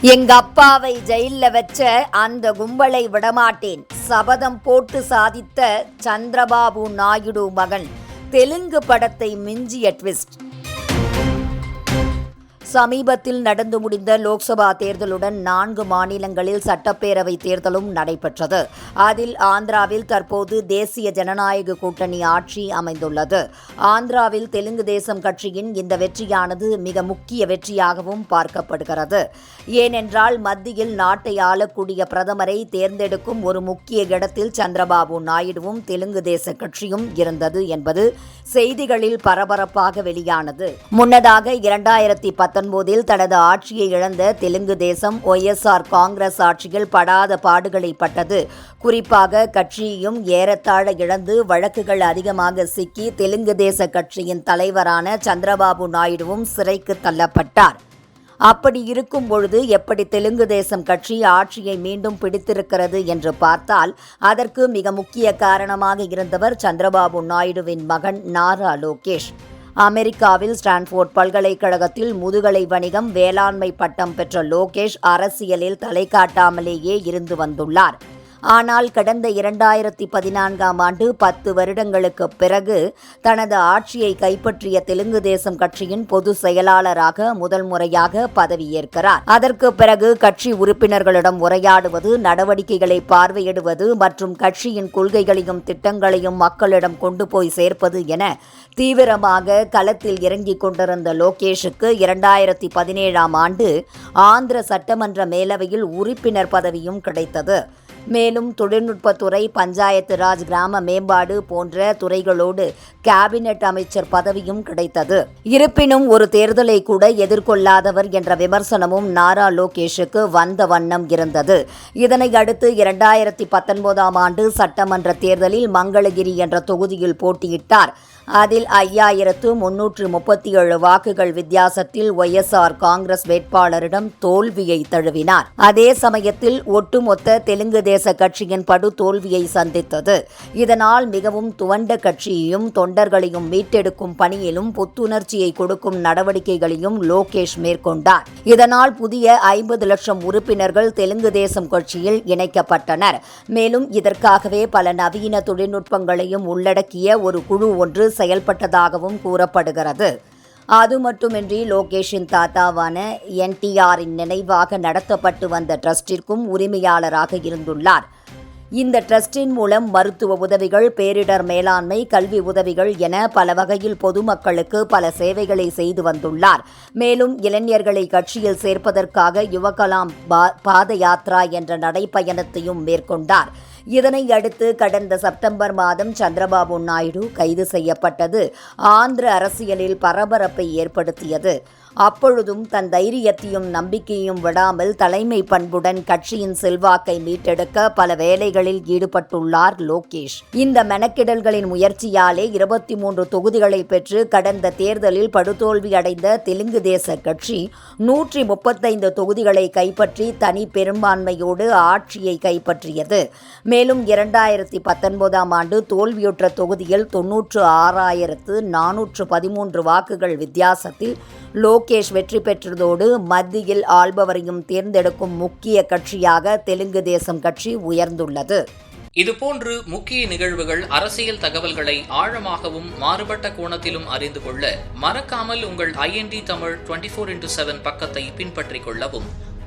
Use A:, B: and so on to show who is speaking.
A: எங்க அப்பாவை ஜெயில்ல வச்ச அந்த கும்பலை விடமாட்டேன். சபதம் போட்டு சாதித்த சந்திரபாபு நாயுடு மகன். தெலுங்கு படத்தை மிஞ்சிய ட்விஸ்ட். சமீபத்தில் நடந்து முடிந்த லோக்சபா தேர்தலுடன் நான்கு மாநிலங்களில் சட்டப்பேரவை தேர்தலும் நடைபெற்றது. அதில் ஆந்திராவில் தற்போது தேசிய ஜனநாயக கூட்டணி ஆட்சி அமைந்துள்ளது. ஆந்திராவில் தெலுங்கு தேசம் கட்சியின் இந்த வெற்றியானது மிக முக்கிய வெற்றியாகவும் பார்க்கப்படுகிறது. ஏனென்றால் மத்தியில் நாட்டை ஆளக்கூடிய பிரதமரை தேர்ந்தெடுக்கும் ஒரு முக்கிய இடத்தில் சந்திரபாபு நாயுடுவும் தெலுங்கு தேச கட்சியும் இருந்தது என்பது செய்திகளில் பரபரப்பாக வெளியானது. முன்னதாக இரண்டாயிரத்தி பத்தொன்பதில் தனது ஆட்சியை இழந்த தெலுங்கு தேசம் ஒய்எஸ்ஆர் காங்கிரஸ் ஆட்சியில் படாத பாடுகளை பட்டது. குறிப்பாக கட்சியையும் ஏறத்தாழ இழந்து வழக்குகள் அதிகமாக சிக்கி தெலுங்கு தேச கட்சியின் தலைவரான சந்திரபாபு நாயுடுவும் சிறைக்கு தள்ளப்பட்டார். அப்படி இருக்கும் பொழுது எப்படி தெலுங்கு தேசம் கட்சி ஆட்சியை மீண்டும் பிடித்திருக்கிறது என்று பார்த்தால் அதற்கு மிக முக்கிய காரணமாக இருந்தவர் சந்திரபாபு நாயுடுவின் மகன் நாரா லோகேஷ். அமெரிக்காவில் ஸ்டான்ஃபோர்ட் பல்கலைக்கழகத்தில் முதுகலை வணிகம் வேளாண்மை பட்டம் பெற்ற லோகேஷ் அரசியலில் தலை காட்டாமலேயே இருந்து வந்துள்ளார். ஆனால் கடந்த இரண்டாயிரத்தி பதினான்காம் ஆண்டு பத்து வருடங்களுக்கு பிறகு தனது ஆட்சியை கைப்பற்றிய தெலுங்கு தேசம் கட்சியின் பொது செயலாளராக முதல் முறையாக பதவியேற்கிறார். அதற்கு பிறகு கட்சி உறுப்பினர்களிடம் உரையாடுவது நடவடிக்கைகளை பார்வையிடுவது மற்றும் கட்சியின் கொள்கைகளையும் திட்டங்களையும் மக்களிடம் கொண்டு போய் சேர்ப்பது என தீவிரமாக களத்தில் இறங்கிக் கொண்டிருந்த லோகேஷுக்கு இரண்டாயிரத்தி பதினேழாம் ஆண்டு ஆந்திர சட்டமன்ற மேலவையில் உறுப்பினர் பதவியும் கிடைத்தது. மேலும் தொழில்நுட்பத்துறை பஞ்சாயத்து ராஜ் கிராம மேம்பாடு போன்ற துறைகளோடு கேபினெட் அமைச்சர் பதவியும் கிடைத்தது. இருப்பினும் ஒரு தேர்தலை கூட எதிர்கொள்ளாதவர் என்ற விமர்சனமும் நாரா லோகேஷுக்கு வந்த வண்ணம் இருந்தது. இதனை அடுத்து இரண்டாயிரத்தி பத்தொன்பதாம் ஆண்டு சட்டமன்ற தேர்தலில் மங்களகிரி என்ற தொகுதியில் போட்டியிட்டார் அதில் ஐயாயிரத்து முன்னூற்று முப்பத்தி ஏழு வாக்குகள் வித்தியாசத்தில் ஒய்எஸ்ஆர் காங்கிரஸ் வேட்பாளரிடம் தோல்வியை தழுவினார். அதே சமயத்தில் ஒட்டுமொத்த தெலுங்கு தேச கட்சியின் படு தோல்வியை சந்தித்தது. இதனால் மிகவும் துவண்ட கட்சியையும் தொண்டர்களையும் மீட்டெடுக்கும் பணியிலும் புத்துணர்ச்சியை கொடுக்கும் நடவடிக்கைகளையும் லோகேஷ் மேற்கொண்டார். இதனால் புதிய ஐம்பது லட்சம் உறுப்பினர்கள் தெலுங்கு தேசம் கட்சியில் இணைக்கப்பட்டனர். மேலும் இதற்காகவே பல நவீன தொழில்நுட்பங்களையும் உள்ளடக்கிய ஒரு குழு ஒன்று செயல்பட்டதாகவும் கூறப்படுகிறது. அது மட்டுமின்றி லோகேஷின் தாத்தாவான என்டிஆரின் நினைவாக நடத்தப்பட்டு வந்த ட்ரஸ்டிற்கும் உரிமையாளராக இருந்துள்ளார். இந்த ட்ரஸ்டின் மூலம் மருத்துவ உதவிகள் பேரிடர் மேலாண்மை கல்வி உதவிகள் என பல வகையில் பொதுமக்களுக்கு பல சேவைகளை செய்து வந்துள்ளார். மேலும் இளைஞர்களை கட்சியில் சேர்ப்பதற்காக யுவகலாம் பா- பாத யாத்ரா என்ற நடைப்பயணத்தையும் மேற்கொண்டார். இதனை அடுத்து கடந்த செப்டம்பர் மாதம் சந்திரபாபு நாயுடு கைது செய்யப்பட்டது. ஆந்திர அரசியலில் பரபரப்பை ஏற்படுத்தியது. அப்பொழுதும் தன் தைரியத்தையும் நம்பிக்கையும் விடாமல் தலைமை பண்புடன் கட்சியின் செல்வாக்கை மீட்டெடுக்க பல வேலைகளில் ஈடுபட்டுள்ளார் லோகேஷ். இந்த மெனக்கிடல்களின் முயற்சியாலே இருபத்தி மூன்று தொகுதிகளை பெற்று கடந்த தேர்தலில் படுதோல்வி அடைந்த தெலுங்கு தேச கட்சி நூற்றி முப்பத்தைந்து தொகுதிகளை கைப்பற்றி தனி பெரும்பான்மையோடு ஆட்சியை கைப்பற்றியது. மேலும் இரண்டாயிரத்தி பத்தொன்பதாம் ஆண்டு தோல்வியுற்ற தொகுதியில் தொன்னூற்று ஆறாயிரத்து நானூற்று பதிமூன்று வாக்குகள் வித்தியாசத்தில் லோகேஷ் வெற்றி பெற்றதோடு மத்தியில் ஆள்பவரையும் தேர்ந்தெடுக்கும் முக்கிய கட்சியாக தெலுங்கு தேசம் கட்சி உயர்ந்துள்ளது.
B: இதுபோன்று முக்கிய நிகழ்வுகள் அரசியல் தகவல்களை ஆழமாகவும் மாறுபட்ட கோணத்திலும் அறிந்து கொள்ள மறக்காமல் உங்கள் IND Tamil twenty four into seven பக்கத்தை பின்பற்றிக் கொள்ளவும்